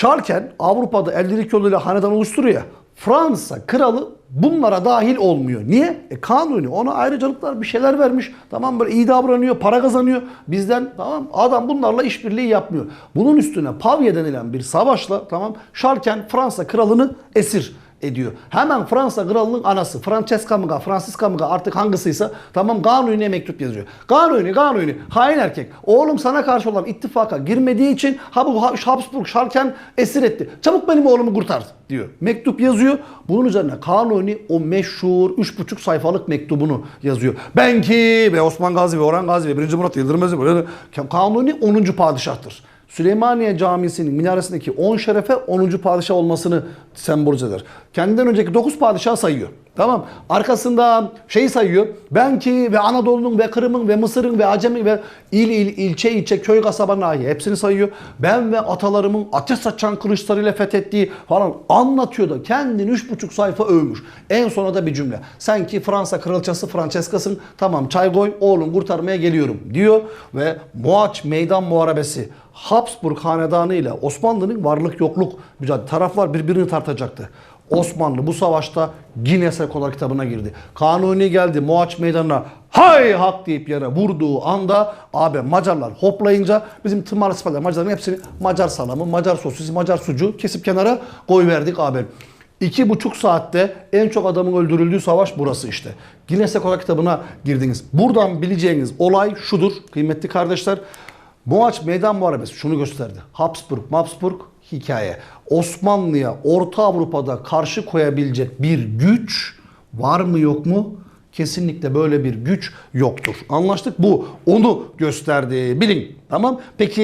Şarken Avrupa'da ellilik yoluyla hanedan oluşturuyor ya. Fransa kralı bunlara dahil olmuyor. Niye? E kanuni ona ayrıcalıklar bir şeyler vermiş. Tamam böyle iyi davranıyor, para kazanıyor. Bizden tamam adam bunlarla işbirliği yapmıyor. Bunun üstüne Pavia denilen bir savaşla tamam Şarken Fransa kralını esir ediyor. Hemen Fransa kralının anası Francesca mı Francisca mı artık hangisiyse tamam Kanuni'ye mektup yazıyor. Kanuni Kanuni hain erkek. Oğlum sana karşı olan ittifaka girmediği için ha bu Ha- Habsburg Şarken esir etti. Çabuk benim oğlumu kurtar diyor. Mektup yazıyor. Bunun üzerine Kanuni o meşhur 3,5 sayfalık mektubunu yazıyor. Ben ki ve Osman Gazi ve Orhan Gazi ve 1. Murat Yıldırım Kanuni 10. padişahtır. Süleymaniye Camisi'nin minaresindeki 10 şerefe 10. padişah olmasını sembolize eder. Kendinden önceki 9 padişah sayıyor. Tamam. Arkasında şeyi sayıyor. Ben ki ve Anadolu'nun ve Kırım'ın ve Mısır'ın ve Acem'in ve il il ilçe ilçe köy kasaba nahiye hepsini sayıyor. Ben ve atalarımın ateş saçan kılıçlarıyla fethettiği falan anlatıyor da kendini 3,5 sayfa övmüş. En sona da bir cümle. Sen ki Fransa kraliçesi Francesca'sın. Tamam çay koy oğlum kurtarmaya geliyorum diyor ve Moaç Meydan Muharebesi Habsburg hanedanı ile Osmanlı'nın varlık yokluk mücadele taraflar birbirini tartacaktı. Osmanlı bu savaşta Guinness Rekorlar kitabına girdi. Kanuni geldi Moaç Meydanı'na hay hak deyip yere vurduğu anda abi Macarlar hoplayınca bizim tımar siperler Macarların hepsini Macar salamı, Macar sosis, Macar sucuğu kesip kenara koyverdik abi. İki buçuk saatte en çok adamın öldürüldüğü savaş burası işte. Guinness Rekorlar kitabına girdiniz. Buradan bileceğiniz olay şudur kıymetli kardeşler. Moaç Meydan Muharebesi şunu gösterdi. Habsburg, Habsburg hikaye. Osmanlı'ya Orta Avrupa'da karşı koyabilecek bir güç var mı yok mu? Kesinlikle böyle bir güç yoktur. Anlaştık bu. Onu gösterdi. Bilin. Tamam. Peki